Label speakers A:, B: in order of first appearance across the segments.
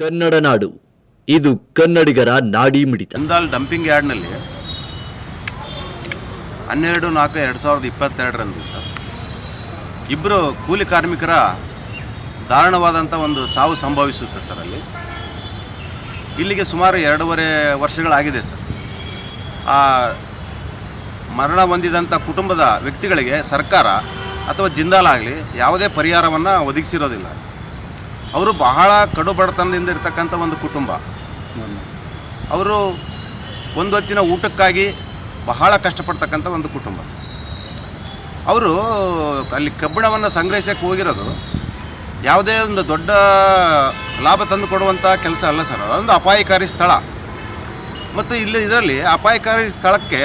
A: ಕನ್ನಡ ನಾಡು ಇದು ಕನ್ನಡಿಗರ ನಾಡಿ ಮಿಡಿತ.
B: ಅಂದಾಲ್ ಡಂಪಿಂಗ್ ಯಾರ್ಡ್ನಲ್ಲಿ ಹನ್ನೆರಡು ನಾಲ್ಕು ಎರಡು ಸಾವಿರದ ಇಪ್ಪತ್ತೆರಡರಂದು ಸರ್ ಇಬ್ಬರು ಕೂಲಿ ಕಾರ್ಮಿಕರ ದಾರುಣವಾದಂಥ ಒಂದು ಸಾವು ಸಂಭವಿಸುತ್ತೆ ಸರ್ ಅಲ್ಲಿ. ಇಲ್ಲಿಗೆ ಸುಮಾರು ಎರಡೂವರೆ ವರ್ಷಗಳಾಗಿದೆ ಸರ್. ಆ ಮರಣ ಹೊಂದಿದಂಥ ಕುಟುಂಬದ ವ್ಯಕ್ತಿಗಳಿಗೆ ಸರ್ಕಾರ ಅಥವಾ ಜಿಂದಾಲ್ ಆಗಲಿ ಯಾವುದೇ ಪರಿಹಾರವನ್ನು ಒದಗಿಸಿರೋದಿಲ್ಲ. ಅವರು ಬಹಳ ಕಡು ಬಡತನದಿಂದ ಇರ್ತಕ್ಕಂಥ ಒಂದು ಕುಟುಂಬ. ಅವರು ಒಂದು ಹೊತ್ತಿನ ಊಟಕ್ಕಾಗಿ ಬಹಳ ಕಷ್ಟಪಡ್ತಕ್ಕಂಥ ಒಂದು ಕುಟುಂಬ. ಅವರು ಅಲ್ಲಿ ಕಬ್ಬಿಣವನ್ನು ಸಂಗ್ರಹಿಸೋಕ್ಕೆ ಹೋಗಿರೋದು ಯಾವುದೇ ಒಂದು ದೊಡ್ಡ ಲಾಭ ತಂದು ಕೊಡುವಂಥ ಕೆಲಸ ಅಲ್ಲ ಸರ್. ಅದೊಂದು ಅಪಾಯಕಾರಿ ಸ್ಥಳ. ಮತ್ತು ಇಲ್ಲಿ ಇದರಲ್ಲಿ ಅಪಾಯಕಾರಿ ಸ್ಥಳಕ್ಕೆ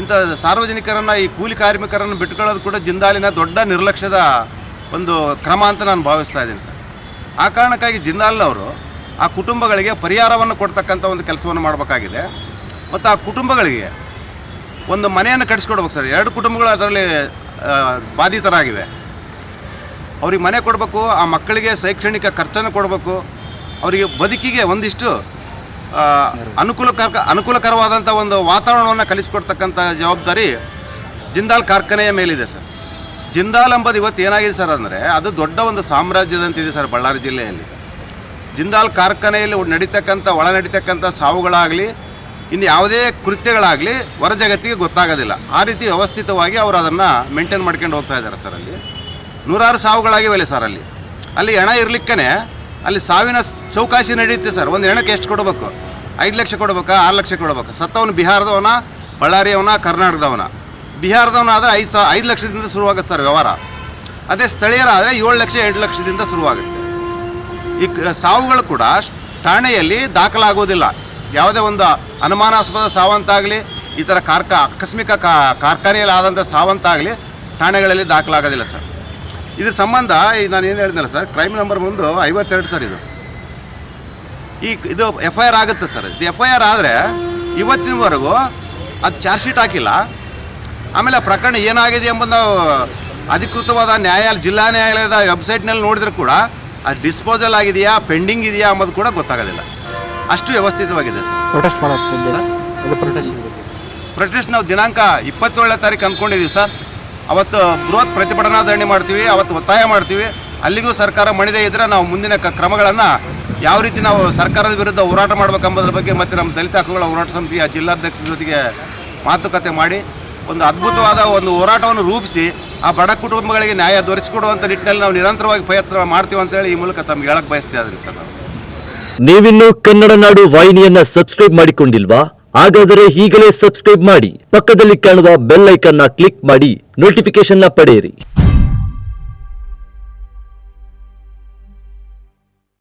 B: ಇಂಥ ಸಾರ್ವಜನಿಕರನ್ನು, ಈ ಕೂಲಿ ಕಾರ್ಮಿಕರನ್ನು ಬಿಟ್ಕೊಳ್ಳೋದು ಕೂಡ ಜಿಂದಾಲಿನ ದೊಡ್ಡ ನಿರ್ಲಕ್ಷ್ಯದ ಒಂದು ಕ್ರಮ ಅಂತ ನಾನು ಭಾವಿಸ್ತಾ ಇದ್ದೀನಿ ಸರ್. ಆ ಕಾರಣಕ್ಕಾಗಿ ಜಿಂದಾಲ್ನವರು ಆ ಕುಟುಂಬಗಳಿಗೆ ಪರಿಹಾರವನ್ನು ಕೊಡ್ತಕ್ಕಂಥ ಒಂದು ಕೆಲಸವನ್ನು ಮಾಡಬೇಕಾಗಿದೆ. ಮತ್ತು ಆ ಕುಟುಂಬಗಳಿಗೆ ಒಂದು ಮನೆಯನ್ನು ಕಟ್ಟಿಸ್ಕೊಡ್ಬೇಕು ಸರ್. ಎರಡು ಕುಟುಂಬಗಳು ಅದರಲ್ಲಿ ಬಾಧಿತರಾಗಿವೆ. ಅವ್ರಿಗೆ ಮನೆ ಕೊಡಬೇಕು, ಆ ಮಕ್ಕಳಿಗೆ ಶೈಕ್ಷಣಿಕ ಖರ್ಚನ್ನು ಕೊಡಬೇಕು. ಅವರಿಗೆ ಬದುಕಿಗೆ ಒಂದಿಷ್ಟು ಅನುಕೂಲಕರ ಅನುಕೂಲಕರವಾದಂಥ ಒಂದು ವಾತಾವರಣವನ್ನು ಕಲಿಸಿಕೊಡ್ತಕ್ಕಂಥ ಜವಾಬ್ದಾರಿ ಜಿಂದಾಲ್ ಕಾರ್ಖಾನೆಯ ಮೇಲಿದೆ ಸರ್. ಜಿಂದಾಲ್ ಎಂಬುದು ಇವತ್ತು ಏನಾಗಿದೆ ಸರ್ ಅಂದರೆ ಅದು ದೊಡ್ಡ ಒಂದು ಸಾಮ್ರಾಜ್ಯದಂತಿದೆ ಸರ್ ಬಳ್ಳಾರಿ ಜಿಲ್ಲೆಯಲ್ಲಿ. ಜಿಂದಾಲ್ ಕಾರ್ಖಾನೆಯಲ್ಲಿ ನಡೀತಕ್ಕಂಥ, ಒಳ ನಡೀತಕ್ಕಂಥ ಸಾವುಗಳಾಗಲಿ, ಇನ್ನು ಯಾವುದೇ ಕೃತ್ಯಗಳಾಗಲಿ ಹೊರ ಜಗತ್ತಿಗೆ ಗೊತ್ತಾಗೋದಿಲ್ಲ. ಆ ರೀತಿ ವ್ಯವಸ್ಥಿತವಾಗಿ ಅವರು ಅದನ್ನು ಮೇಂಟೈನ್ ಮಾಡ್ಕೊಂಡು ಹೋಗ್ತಾ ಇದ್ದಾರೆ ಸರ್ ಅಲ್ಲಿ. ನೂರಾರು ಸಾವುಗಳಾಗಿವೆ ಸರ್ ಅಲ್ಲಿ. ಅಲ್ಲಿ ಹೆಣ ಇರ್ಲಿಕ್ಕೇ ಅಲ್ಲಿ ಸಾವಿನ ಚೌಕಾಸಿ ನಡೆಯುತ್ತೆ ಸರ್. ಒಂದು ಹೆಣಕ್ಕೆ ಎಷ್ಟು ಕೊಡಬೇಕು? ಐದು ಲಕ್ಷ ಕೊಡ್ಬೇಕಾ? ಆರು ಲಕ್ಷ ಕೊಡ್ಬೇಕು? ಸತ್ತವನು ಬಿಹಾರದವನ, ಬಳ್ಳಾರಿಯವನ, ಕರ್ನಾಟಕದವನ? ಬಿಹಾರದವನಾದರೆ ಐದು ಸಾ ಐದು ಲಕ್ಷದಿಂದ ಶುರುವಾಗುತ್ತೆ ಸರ್ ವ್ಯವಹಾರ. ಅದೇ ಸ್ಥಳೀಯರಾದರೆ ಏಳು ಲಕ್ಷ, ಎಂಟು ಲಕ್ಷದಿಂದ ಶುರುವಾಗುತ್ತೆ. ಈ ಸಾವುಗಳು ಕೂಡ ಠಾಣೆಯಲ್ಲಿ ದಾಖಲಾಗುವುದಿಲ್ಲ. ಯಾವುದೇ ಒಂದು ಅನುಮಾನಾಸ್ಪದ ಸಾವಂತಾಗಲಿ, ಈ ಥರ ಕಾರ್ಕ ಆಕಸ್ಮಿಕ ಕಾರ್ಖಾನೆಯಲ್ಲಿ ಆದಂಥ ಸಾವಂತಾಗಲಿ ಠಾಣೆಗಳಲ್ಲಿ ದಾಖಲಾಗೋದಿಲ್ಲ ಸರ್. ಇದು ಸಂಬಂಧ ಈ ನಾನು ಏನು ಹೇಳಿದ್ನಲ್ಲ ಸರ್, ಕ್ರೈಮ್ ನಂಬರ್ ಒಂದು ಐವತ್ತೆರಡು ಸರ್ ಇದು. ಈ ಇದು ಎಫ್ ಐ ಆರ್ ಆಗುತ್ತೆ ಸರ್. ಇದು ಎಫ್ ಐ ಆರ್ ಆದರೆ ಇವತ್ತಿನವರೆಗೂ ಅದು ಚಾರ್ಜ್ ಶೀಟ್ ಹಾಕಿಲ್ಲ. ಆಮೇಲೆ ಆ ಪ್ರಕರಣ ಏನಾಗಿದೆ ಎಂಬುದು ನಾವು ಅಧಿಕೃತವಾದ ನ್ಯಾಯಾಲಯ ಜಿಲ್ಲಾ ನ್ಯಾಯಾಲಯದ ವೆಬ್ಸೈಟ್ನಲ್ಲಿ ನೋಡಿದ್ರೆ ಕೂಡ ಆ ಡಿಸ್ಪೋಸಲ್ ಆಗಿದೆಯಾ ಪೆಂಡಿಂಗ್ ಇದೆಯಾ ಅಂಬೋದು ಕೂಡ ಗೊತ್ತಾಗೋದಿಲ್ಲ. ಅಷ್ಟು ವ್ಯವಸ್ಥಿತವಾಗಿದೆ ಸರ್.
C: ಪ್ರೊಟೆಸ್ಟ್ ಮಾಡೋದು ಪ್ರೊಟೆಸ್ಟ್
B: ನಾವು ದಿನಾಂಕ ಇಪ್ಪತ್ತೇಳನೇ ತಾರೀಕು ಅಂದ್ಕೊಂಡಿದ್ದೀವಿ ಸರ್. ಅವತ್ತು ಬೃಹತ್ ಪ್ರತಿಭಟನಾ ಧರಣಿ ಮಾಡ್ತೀವಿ ಅವತ್ತು ಒತ್ತಾಯ ಮಾಡ್ತೀವಿ. ಅಲ್ಲಿಗೂ ಸರ್ಕಾರ ಮಣಿದೇ ಇದ್ದರೆ ನಾವು ಮುಂದಿನ ಕ್ರಮಗಳನ್ನು ಯಾವ ರೀತಿ ನಾವು ಸರ್ಕಾರದ ವಿರುದ್ಧ ಹೋರಾಟ ಮಾಡಬೇಕೆಂಬುದ್ರ ಬಗ್ಗೆ ಮತ್ತು ನಮ್ಮ ದಲಿತ ಹಕ್ಕುಗಳ ಹೋರಾಟ ಸಮಿತಿಯ ಜಿಲ್ಲಾಧ್ಯಕ್ಷರ ಜೊತೆಗೆ ಮಾತುಕತೆ ಮಾಡಿ ಒಂದು ಅದ್ಭುತವಾದ ಒಂದು ಹೋರಾಟವನ್ನು ರೂಪಿಸಿ ಆ ಬಡ ಕುಟುಂಬಗಳಿಗೆ ನ್ಯಾಯ ದೊರೆಸಿಕೊಡುವಂಥ ನಿಟ್ಟಿನಲ್ಲಿ ನಾವು ನಿರಂತರವಾಗಿ ಪ್ರಯತ್ನ ಮಾಡ್ತೀವಿ ಅಂತೇಳಿ ಈ ಮೂಲಕ ತಮ್ಗೆ ಹೇಳಕ್ ಬಯಸ್ತಾ ಇದ್ದೀನಿ ಸರ್ ನಾವು.
A: ನೀವಿನ್ನು ಕನ್ನಡ ನಾಡು ವಾಹಿನಿಯನ್ನ ಸಬ್ಸ್ಕ್ರೈಬ್ ಮಾಡಿಕೊಂಡಿಲ್ವಾ? ಹಾಗಾದರೆ ಈಗಲೇ ಸಬ್ಸ್ಕ್ರೈಬ್ ಮಾಡಿ. ಪಕ್ಕದಲ್ಲಿ ಕಾಣುವ ಬೆಲ್ ಐಕನ್ನ ಕ್ಲಿಕ್ ಮಾಡಿ. ನೋಟಿಫಿಕೇಶನ್ನ ಪಡೆಯಿರಿ.